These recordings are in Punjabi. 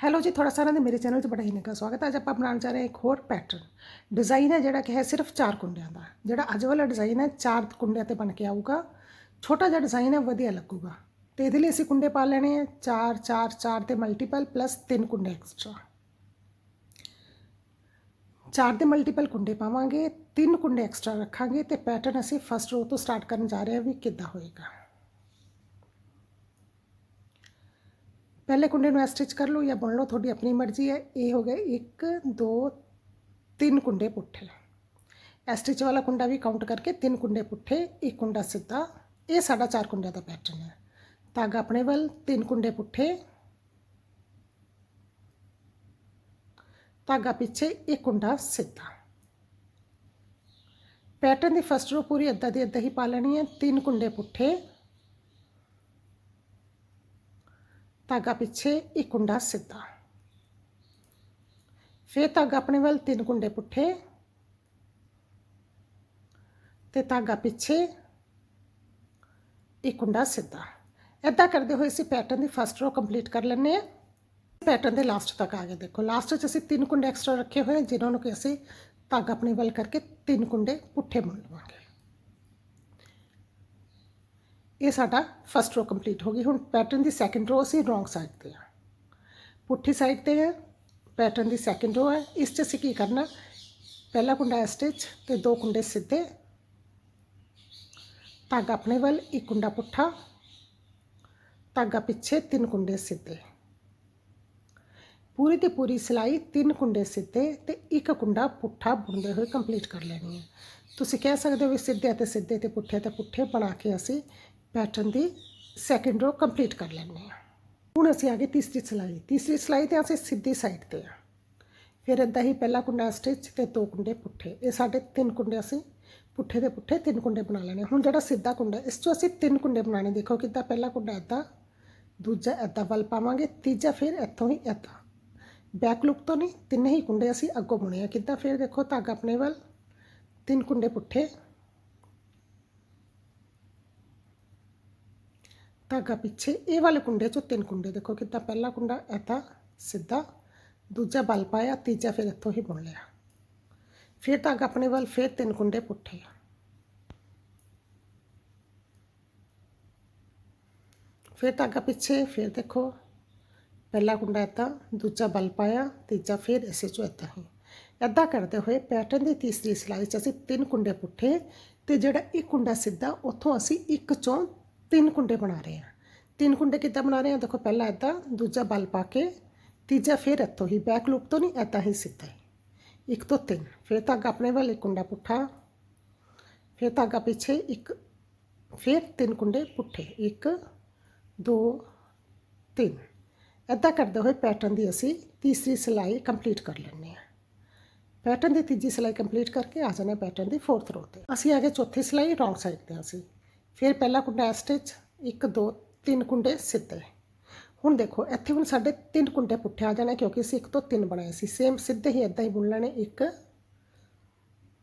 ਹੈਲੋ ਜੀ, ਤੁਹਾਡਾ ਸਾਰਿਆਂ ਦਾ ਮੇਰੇ ਚੈਨਲ 'ਚ ਬੜਾ ਹੀ ਨਿੱਘਾ ਸਵਾਗਤ ਹੈ। ਅੱਜ ਆਪਾਂ ਬਣਾਉਣ ਜਾ ਰਹੇ ਹਾਂ ਇੱਕ ਹੋਰ ਪੈਟਰਨ ਡਿਜ਼ਾਈਨ ਹੈ ਜਿਹੜਾ ਕਿ ਹੈ ਸਿਰਫ ਚਾਰ ਕੁੰਡਿਆਂ ਦਾ। ਜਿਹੜਾ ਅੱਜ ਵਾਲਾ ਡਿਜ਼ਾਈਨ ਹੈ, ਚਾਰ ਕੁੰਡਿਆਂ ਤੇ ਬਣ ਕੇ ਆਊਗਾ। ਛੋਟਾ ਜਿਹਾ ਡਿਜ਼ਾਈਨ ਹੈ, ਵਧੀਆ ਲੱਗੂਗਾ। ਤੇ ਇਹਦੇ ਲਈ ਅਸੀਂ ਕੁੰਡੇ ਪਾ ਲੈਣੇ ਆ। ਚਾਰ ਚਾਰ ਚਾਰ ਤੇ ਮਲਟੀਪਲ ਪਲੱਸ ਤਿੰਨ ਕੁੰਡੇ ਐਕਸਟਰਾ ਚਾਰ ਦੇ ਮਲਟੀਪਲ ਕੁੰਡੇ ਪਾਵਾਂਗੇ, ਤਿੰਨ ਕੁੰਡੇ ਐਕਸਟਰਾ ਰੱਖਾਂਗੇ ਤੇ ਪੈਟਰਨ ਅਸੀਂ ਫਸਟ ਰੋ ਤੋਂ ਸਟਾਰਟ ਕਰਨ ਜਾ ਰਹੇ ਹਾਂ ਵੀ ਕਿੱਦਾਂ ਹੋਏਗਾ। ਪਹਿਲੇ ਕੁੰਡੇ ਨੂੰ ਸਟਿਚ ਕਰ ਲਓ ਜਾਂ ਬੁਣ ਲਓ ਤੁਹਾਡੀ ਆਪਣੀ ਮਰਜ਼ੀ ਹੈ ਇਹ ਹੋ ਗਏ 1 2 3 ਕੁੰਡੇ ਪੁੱਠੇ ਸਟਿਚ ਵਾਲਾ ਕੁੰਡਾ ਵੀ ਕਾਊਂਟ ਕਰਕੇ ਤਿੰਨ ਕੁੰਡੇ ਪੁੱਠੇ ਇੱਕ ਕੁੰਡਾ ਸਿੱਧਾ ਇਹ ਸਾਡਾ ਚਾਰ ਕੁੰਡਿਆਂ ਦਾ ਪੈਟਰਨ ਹੈ ਧਾਗਾ ਆਪਣੇ ਵੱਲ ਤਿੰਨ ਕੁੰਡੇ ਪੁੱਠੇ ਧਾਗਾ ਪਿੱਛੇ ਇੱਕ ਕੁੰਡਾ ਸਿੱਧਾ ਪੈਟਰਨ ਦੀ ਫਸਟ ਰੋ ਪੂਰੀ ਅੱਧਾ ਦੀ ਅੱਧਾ ਹੀ ਪਾ ਲੈਣੀ ਹੈ ਤਿੰਨ ਕੁੰਡੇ ਪੁੱਠੇ ਧਾਗਾ ਪਿੱਛੇ ਇੱਕ ਕੁੰਡਾ ਸਿੱਧਾ। ਫਿਰ ਧਾਗਾ ਆਪਣੇ ਵੱਲ ਤਿੰਨ ਕੁੰਡੇ ਪੁੱਠੇ ਤੇ ਧਾਗਾ ਪਿੱਛੇ ਇੱਕ ਕੁੰਡਾ ਸਿੱਧਾ। ਇਦਾਂ ਕਰਦੇ ਹੋਏ ਅਸੀਂ ਪੈਟਰਨ ਦੀ ਫਸਟ ਰੋ ਕੰਪਲੀਟ ਕਰ ਲੈਂਦੇ ਆ ਪੈਟਰਨ ਦੇ ਲਾਸਟ ਤੱਕ ਆ ਗਏ ਦੇਖੋ। ਲਾਸਟ 'ਚ ਅਸੀਂ ਤਿੰਨ ਕੁੰਡੇ ਐਕਸਟਰਾ ਰੱਖੇ ਹੋਏ ਆ, ਜਿਨ੍ਹਾਂ ਨੂੰ ਕਿ ਅਸੀਂ ਧਾਗਾ ਆਪਣੇ ਵੱਲ ਕਰਕੇ ਤਿੰਨ ਕੁੰਡੇ ਪੁੱਠੇ ਮੁੜ ਲਵਾਂਗੇ। ਇਹ ਸਾਡਾ ਫਸਟ ਰੋ ਕੰਪਲੀਟ ਹੋ ਗਈ ਹੁਣ ਪੈਟਰਨ ਦੀ ਸੈਕੰਡ ਰੋ ਅਸੀਂ ਰੋਂਗ ਸਾਈਡ ਤੇ ਆ ਪੁੱਠੀ ਸਾਈਡ ਤੇ ਹੈ ਪੈਟਰਨ ਦੀ ਸੈਕੰਡ ਰੋ ਹੈ ਇਸ 'ਚ ਅਸੀਂ ਕੀ ਕਰਨਾ ਪਹਿਲਾ ਕੁੰਡਾ ਸਟਿਚ ਤੇ ਦੋ ਕੁੰਡੇ ਸਿੱਧੇ ਧਾਗਾ ਆਪਣੇ ਵੱਲ ਇੱਕ ਕੁੰਡਾ ਪੁੱਠਾ ਧਾਗਾ ਪਿੱਛੇ ਤਿੰਨ ਕੁੰਡੇ ਸਿੱਧੇ ਪੂਰੀ ਤੇ ਪੂਰੀ ਸਿਲਾਈ ਤਿੰਨ ਕੁੰਡੇ ਸਿੱਧੇ ਤੇ ਇੱਕ ਕੁੰਡਾ ਪੁੱਠਾ ਬੁਣਦੇ ਹੋਏ ਕੰਪਲੀਟ ਕਰ ਲੈਣੀ ਹੈ ਤੁਸੀਂ ਕਹਿ ਸਕਦੇ ਹੋ ਵੀ ਸਿੱਧੇ ਤੇ ਸਿੱਧੇ ਤੇ ਪੁੱਠੇ ਤੇ ਪੁੱਠੇ ਬਣਾ ਕੇ ਅਸੀਂ ਪੈਟਰਨ ਦੀ ਸੈਕੰਡ ਰੋ ਕੰਪਲੀਟ ਕਰ ਲੈਂਦੇ ਹਾਂ ਹੁਣ ਅਸੀਂ ਆ ਗਏ ਤੀਸਰੀ ਸਿਲਾਈ ਤੀਸਰੀ ਸਿਲਾਈ ਤੇ ਅਸੀਂ ਸਿੱਧੀ ਸਾਈਡ ਤੇ ਆ ਫਿਰ ਇੱਦਾਂ ਹੀ ਪਹਿਲਾ ਕੁੰਡਾ ਸਟਿਚ ਤੇ ਦੋ ਕੁੰਡੇ ਪੁੱਠੇ ਇਹ ਸਾਡੇ ਤਿੰਨ ਕੁੰਡੇ ਅਸੀਂ ਪੁੱਠੇ ਦੇ ਪੁੱਠੇ ਤਿੰਨ ਕੁੰਡੇ ਬਣਾ ਲੈਣੇ ਹੁਣ ਜਿਹੜਾ ਸਿੱਧਾ ਕੁੰਡਾ ਇਸ 'ਚੋਂ ਅਸੀਂ ਤਿੰਨ ਕੁੰਡੇ ਬਣਾਣੇ ਦੇਖੋ ਕਿੱਦਾਂ ਪਹਿਲਾ ਕੁੰਡਾ ਇੱਦਾਂ ਦੂਜਾ ਇੱਦਾਂ ਵੱਲ ਪਾਵਾਂਗੇ ਤੀਜਾ ਫਿਰ ਇੱਥੋਂ ਹੀ ਇੱਦਾਂ ਬੈਕ ਲੁੱਕ ਤੋਂ ਨਹੀਂ ਤਿੰਨੇ ਹੀ ਕੁੰਡੇ ਅਸੀਂ ਅੱਗੋਂ ਬੁਣੇ ਆ ਕਿੱਦਾਂ ਫਿਰ ਦੇਖੋ ਧਾਗਾ ਆਪਣੇ ਵੱਲ ਤਿੰਨ ਕੁੰਡੇ ਪੁੱਠੇ ਧਾਗਾ ਪਿੱਛੇ, ਇਹ ਵਾਲੇ ਕੁੰਡੇ ਚੋਂ ਤਿੰਨ ਕੁੰਡੇ ਦੇਖੋ ਕਿੱਦਾਂ ਪਹਿਲਾ ਕੁੰਡਾ ਇੱਦਾਂ ਸਿੱਧਾ, ਦੂਜਾ ਬਲ ਪਾਇਆ, ਤੀਜਾ ਫਿਰ ਇੱਥੋਂ ਹੀ ਬੁਣ ਲਿਆ। ਫਿਰ ਧਾਗਾ ਆਪਣੇ ਵੱਲ, ਫਿਰ ਤਿੰਨ ਕੁੰਡੇ ਪੁੱਠੇ ਫਿਰ ਧਾਗਾ ਪਿੱਛੇ, ਫਿਰ ਦੇਖੋ, ਪਹਿਲਾ ਕੁੰਡਾ ਇੱਦਾਂ, ਦੂਜਾ ਬਲ ਪਾਇਆ, ਤੀਜਾ ਫਿਰ ਇਸੇ ਚੋਂ ਇੱਦਾਂ ਹੀ। ਇੱਦਾਂ ਕਰਦੇ ਹੋਏ ਪੈਟਰਨ ਦੀ ਤੀਸਰੀ ਸਿਲਾਈ 'ਚ ਅਸੀਂ ਤਿੰਨ ਕੁੰਡੇ ਪੁੱਠੇ ਤੇ ਜਿਹੜਾ ਇੱਕ ਕੁੰਡਾ ਸਿੱਧਾ, ਉੱਥੋਂ ਅਸੀਂ ਇੱਕ ਚੋਂ ਤਿੰਨ ਕੁੰਡੇ ਬਣਾ ਰਹੇ ਹਾਂ ਤਿੰਨ ਕੁੰਡੇ ਕਿੱਦਾਂ ਬਣਾ ਰਹੇ ਹਾਂ ਦੇਖੋ ਪਹਿਲਾ ਇੱਦਾਂ ਦੂਜਾ ਬਲ ਪਾ ਕੇ ਤੀਜਾ ਫਿਰ ਇੱਥੋਂ ਹੀ ਬੈਕ ਲੂਪ ਤੋਂ ਨਹੀਂ ਇੱਦਾਂ ਹੀ ਸਿੱਧਾ ਹੀ ਇੱਕ ਤੋਂ ਤਿੰਨ ਫਿਰ ਧਾਗਾ ਆਪਣੇ ਵੱਲ ਇੱਕ ਕੁੰਡਾ ਪੁੱਠਾ ਫਿਰ ਧਾਗਾ ਪਿੱਛੇ ਇੱਕ ਫਿਰ ਤਿੰਨ ਕੁੰਡੇ ਪੁੱਠੇ ਇੱਕ ਦੋ ਤਿੰਨ ਇੱਦਾਂ ਕਰਦੇ ਹੋਏ ਪੈਟਰਨ ਦੀ ਅਸੀਂ ਤੀਸਰੀ ਸਿਲਾਈ ਕੰਪਲੀਟ ਕਰ ਲੈਂਦੇ ਹਾਂ ਪੈਟਰਨ ਦੀ ਤੀਜੀ ਸਿਲਾਈ ਕੰਪਲੀਟ ਕਰਕੇ ਆ ਜਾਣਾ ਪੈਟਰਨ ਦੀ ਫੋਰਥ ਰੋ ਤੇ ਅਸੀਂ ਆ ਗਏ ਚੌਥੀ ਸਿਲਾਈ ਰੌਂਗ ਸਾਈਡ ਤੇ ਅਸੀਂ ਫਿਰ ਪਹਿਲਾ ਕੁੰਡਾ ਇਸ ਸਟਿਚ ਇੱਕ, ਦੋ, ਤਿੰਨ ਕੁੰਡੇ ਸਿੱਧੇ। ਹੁਣ ਦੇਖੋ, ਇੱਥੇ ਹੁਣ ਸਾਡੇ ਤਿੰਨ ਕੁੰਡੇ ਪੁੱਠੇ ਆ ਜਾਣੇ ਕਿਉਂਕਿ ਅਸੀਂ ਇੱਕ ਤੋਂ ਤਿੰਨ ਬਣਾਏ ਸੀ। ਸੇਮ ਸਿੱਧੇ ਹੀ ਇਦਾਂ ਹੀ ਬੁਣ ਲੈਣੇ। ਇੱਕ,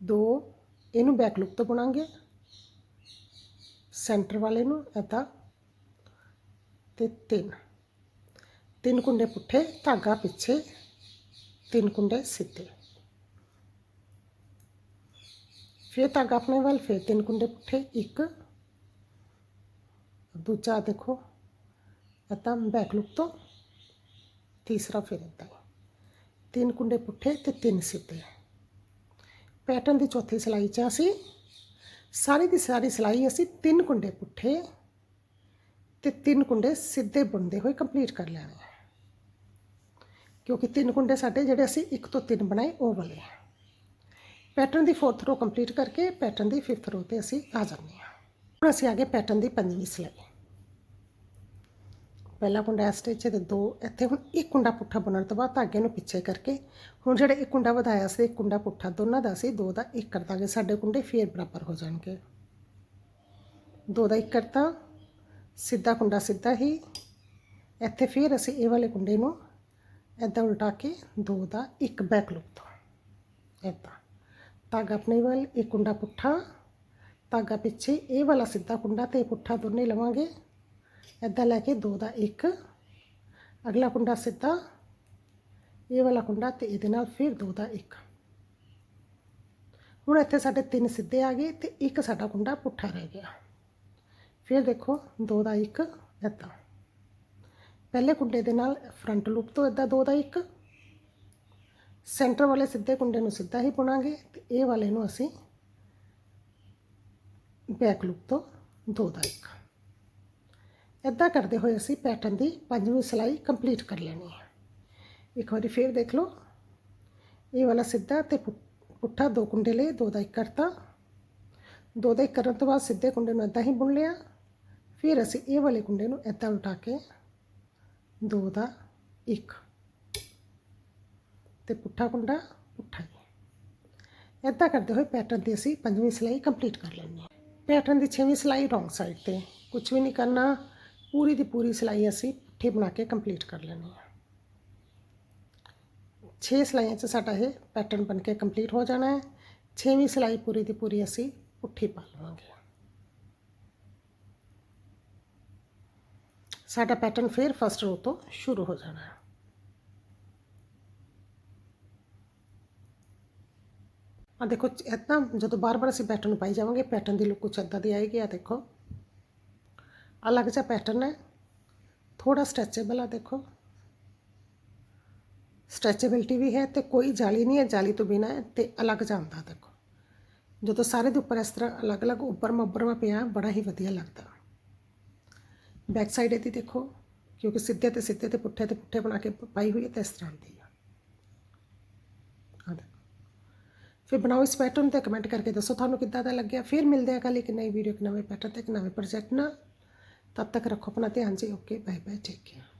ਦੋ, ਇਹਨੂੰ ਬੈਕ ਲੁੱਕ ਤੋਂ ਬੁਣਾਂਗੇ। ਸੈਂਟਰ ਵਾਲੇ ਨੂੰ ਇਦਾਂ ਤੇ ਤਿੰਨ। ਤਿੰਨ ਕੁੰਡੇ ਪੁੱਠੇ, ਧਾਗਾ ਪਿੱਛੇ, ਤਿੰਨ ਕੁੰਡੇ ਸਿੱਧੇ। ਫਿਰ ਧਾਗਾ ਆਪਣੇ ਵੱਲ, ਫਿਰ ਤਿੰਨ ਕੁੰਡੇ ਪੁੱਠੇ। ਇੱਕ ਦੂਜਾ ਦੇਖੋ ਇੱਦਾਂ ਬੈਕ ਲੁੱਕ ਤੋਂ ਤੀਸਰਾ ਫਿਰ ਇਦਾਂ ਤਿੰਨ ਕੁੰਡੇ ਪੁੱਠੇ ਤੇ ਤਿੰਨ ਸਿੱਧੇ ਪੈਟਰਨ ਦੀ ਚੌਥੀ ਸਿਲਾਈ 'ਚ ਅਸੀਂ ਸਾਰੀ ਦੀ ਸਾਰੀ ਸਿਲਾਈ ਅਸੀਂ ਤਿੰਨ ਕੁੰਡੇ ਪੁੱਠੇ ਤੇ ਤਿੰਨ ਕੁੰਡੇ ਸਿੱਧੇ ਬੁਣਦੇ ਹੋਏ ਕੰਪਲੀਟ ਕਰ ਲੈਣੇ ਆ ਕਿਉਂਕਿ ਤਿੰਨ ਕੁੰਡੇ ਸਾਡੇ ਜਿਹੜੇ ਅਸੀਂ ਇੱਕ ਤੋਂ ਤਿੰਨ ਬਣਾਏ ਉਹ ਵਾਲੇ ਪੈਟਰਨ ਦੀ ਫੋਰਥ ਰੋ ਕੰਪਲੀਟ ਕਰਕੇ ਪੈਟਰਨ ਦੀ ਫਿਫਥ ਰੋ ਤੇ ਅਸੀਂ ਆ ਜਾਂਦੇ ਹਾਂ ਹੁਣ ਅਸੀਂ ਆ ਗਏ ਪੈਟਰਨ ਦੀ ਪੰਜਵੀਂ ਸਿਲਾਈ ਪਹਿਲਾ ਕੁੰਡਾ ਸਟਿਚ ਤੇ ਦੋ, ਇੱਥੇ ਹੁਣ ਇੱਕ ਕੁੰਡਾ ਪੁੱਠਾ ਬੁਣਨ ਤੋਂ ਬਾਅਦ ਧਾਗੇ ਨੂੰ ਪਿੱਛੇ ਕਰਕੇ, ਹੁਣ ਜਿਹੜਾ ਇੱਕ ਕੁੰਡਾ ਵਧਾਇਆ ਸੀ, ਇੱਕ ਕੁੰਡਾ ਪੁੱਠਾ, ਦੋਨਾਂ ਦਾ ਅਸੀਂ ਦੋ ਦਾ ਇੱਕ ਕਰ ਦਾਂਗੇ ਸਾਡੇ ਕੁੰਡੇ ਫੇਰ ਬਰਾਬਰ ਹੋ ਜਾਣਗੇ। ਦੋ ਦਾ ਇੱਕ ਕਰਤਾ, ਸਿੱਧਾ ਕੁੰਡਾ ਸਿੱਧਾ ਹੀ, ਇੱਥੇ ਫਿਰ ਅਸੀਂ ਇਹ ਵਾਲੇ ਕੁੰਡੇ ਨੂੰ ਇੱਦਾਂ ਉਲਟਾ ਕੇ ਦੋ ਦਾ ਇੱਕ ਬੈਕ ਲੁੱਕ ਤੋਂ ਇੱਦਾਂ ਧਾਗਾ ਆਪਣੇ ਵੱਲ ਇੱਕ ਕੁੰਡਾ ਪੁੱਠਾ, ਧਾਗਾ ਪਿੱਛੇ, ਇਹ ਵਾਲਾ ਸਿੱਧਾ ਕੁੰਡਾ ਤੇ ਪੁੱਠਾ ਦੋਨੇ ਲਵਾਂਗੇ। ਇੱਦਾਂ ਲੈ ਕੇ ਦੋ ਦਾ ਇੱਕ, ਅਗਲਾ ਕੁੰਡਾ ਸਿੱਧਾ, ਇਹ ਵਾਲਾ ਕੁੰਡਾ ਤੇ ਇਹਦੇ ਨਾਲ ਫਿਰ ਦੋ ਦਾ ਇੱਕ। ਹੁਣ ਇੱਥੇ ਸਾਡੇ ਤਿੰਨ ਸਿੱਧੇ ਆ ਗਏ ਤੇ ਇੱਕ ਸਾਡਾ ਕੁੰਡਾ ਪੁੱਠਾ ਰਹਿ ਗਿਆ। ਫਿਰ ਦੇਖੋ ਦੋ ਦਾ ਇੱਕ ਇੱਦਾਂ। ਪਹਿਲੇ ਕੁੰਡੇ ਦੇ ਨਾਲ ਫਰੰਟ ਲੂਪ ਤੋਂ ਇੱਦਾਂ ਦੋ ਦਾ ਇੱਕ ਸੈਂਟਰ ਵਾਲੇ ਸਿੱਧੇ ਕੁੰਡੇ ਨੂੰ ਸਿੱਧਾ ਹੀ ਪੁਣਾਂਗੇ ਤੇ ਇਹ ਵਾਲੇ ਨੂੰ ਅਸੀਂ ਬੈਕ ਲੂਪ ਤੋਂ ਦੋ ਦਾ ਇੱਕ। ਇੱਦਾਂ ਕਰਦੇ ਹੋਏ ਅਸੀਂ ਪੈਟਰਨ ਦੀ ਪੰਜਵੀਂ ਸਿਲਾਈ ਕੰਪਲੀਟ ਕਰ ਲੈਣੀ ਹੈ। ਇੱਕ ਵਾਰੀ ਫੇਰ ਦੇਖ ਲਓ। ਇਹ ਵਾਲਾ ਸਿੱਧਾ ਤੇ ਪੁ- ਪੁੱਠਾ ਦੋ ਕੁੰਡੇ ਲਏ, ਦੋ ਦਾ ਇੱਕ ਕਰਤਾ। ਦੋ ਦਾ ਇੱਕ ਕਰਨ ਤੋਂ ਬਾਅਦ ਸਿੱਧੇ ਕੁੰਡੇ ਨੂੰ ਇੱਦਾਂ ਹੀ ਬੁਣ ਲਿਆ। ਫਿਰ ਅਸੀਂ ਇਹ ਵਾਲੇ ਕੁੰਡੇ ਨੂੰ ਇੱਦਾਂ ਉਲਟਾ ਕੇ ਦੋ ਦਾ ਇੱਕ ਤੇ ਪੁੱਠਾ ਕੁੰਡਾ ਪੁੱਠਾ ਹੀ। ਇੱਦਾਂ ਕਰਦੇ ਹੋਏ ਪੈਟਰਨ ਦੀ ਅਸੀਂ ਪੰਜਵੀਂ ਸਿਲਾਈ ਕੰਪਲੀਟ ਕਰ ਲੈਣੀ ਹੈ। ਪੈਟਰਨ ਦੀ ਛੇਵੀਂ ਸਿਲਾਈ ਰੋਂਗ ਸਾਈਡ ਤੇ। ਕੁਝ ਵੀ ਨਹੀਂ ਕਰਨਾ। ਪੂਰੀ ਦੀ ਪੂਰੀ ਸਿਲਾਈ ਅਸੀਂ ਪੁੱਠੀ ਬਣਾ ਕੇ ਕੰਪਲੀਟ ਕਰ ਲੈਣੀ ਹੈ 6 ਸਿਲਾਈਆਂ 'ਚ ਸਾਡਾ ਇਹ ਪੈਟਰਨ ਬਣ ਕੇ ਕੰਪਲੀਟ ਹੋ ਜਾਣਾ ਹੈ ਛੇਵੀਂ ਸਿਲਾਈ ਪੂਰੀ ਦੀ ਪੂਰੀ ਅਸੀਂ ਪੁੱਠੀ ਪਾ ਲਵਾਂਗੇ ਸਾਡਾ ਪੈਟਰਨ ਫਿਰ ਫਸਟ ਰੋ ਤੋਂ ਸ਼ੁਰੂ ਹੋ ਜਾਣਾ ਹੈ ਆ ਦੇਖੋ ਇਦਾਂ ਜਦੋਂ ਬਾਰ-ਬਾਰ ਅਸੀਂ ਪੈਟਰਨ ਨੂੰ ਪਾਈ ਜਾਵਾਂਗੇ ਪੈਟਰਨ ਦੀ ਲੁੱਕ ਕੁਛ ਇੱਦਾਂ ਦੀ ਆਏਗੀ ਆ ਦੇਖੋ ਅਲੱਗ ਜਿਹਾ ਪੈਟਰਨ ਹੈ ਥੋੜਾ ਸਟ੍ਰੈਚੇਬਲ ਆ ਦੇਖੋ ਸਟ੍ਰੈਚੇਬਿਲਟੀ ਵੀ ਹੈ ਤੇ ਕੋਈ ਜਾਲੀ ਨਹੀਂ ਹੈ ਜਾਲੀ ਤੋਂ ਬਿਨਾ ਹੈ ਤੇ ਅਲੱਗ ਜਾਂਦਾ ਦੇਖੋ ਜਦੋਂ ਸਾਰੇ ਦੇ ਉੱਪਰ ਇਸ ਤਰ੍ਹਾਂ ਅਲੱਗ-ਅਲੱਗ ਉੱਪਰ ਮੱਬਰਮਾ ਪਿਆ ਬੜਾ ਹੀ ਵਧੀਆ ਲੱਗਦਾ ਬੈਕ ਸਾਈਡ ਇਹਦੀ ਦੇਖੋ ਕਿਉਂਕਿ ਸਿੱਧੇ ਤੇ ਸਿੱਧੇ ਤੇ ਪੁੱਠੇ ਤੇ ਪੁੱਠੇ ਬਣਾ ਕੇ ਪਾਈ ਹੋਈ ਹੈ ਤੇ ਇਸ ਤਰ੍ਹਾਂ ਦੀ ਆ ਆ ਦੇਖੋ ਫਿਰ ਬਣਾਓ ਇਸ ਪੈਟਰਨ ਤੇ ਕਮੈਂਟ ਕਰਕੇ ਦੱਸੋ ਤੁਹਾਨੂੰ ਕਿੱਦਾਂ ਦਾ ਲੱਗਿਆ ਫਿਰ ਮਿਲਦੇ ਆ ਕੱਲ ਇੱਕ ਨਈ ਵੀਡੀਓ ਇੱਕ ਨਵੇਂ ਪੈਟਰਨ ਤੇ ਇੱਕ ਨਵੇਂ ਪ੍ਰੋਜੈਕਟ ਨਾਲ तब तक रखो अपना ध्यान से okay bye bye take care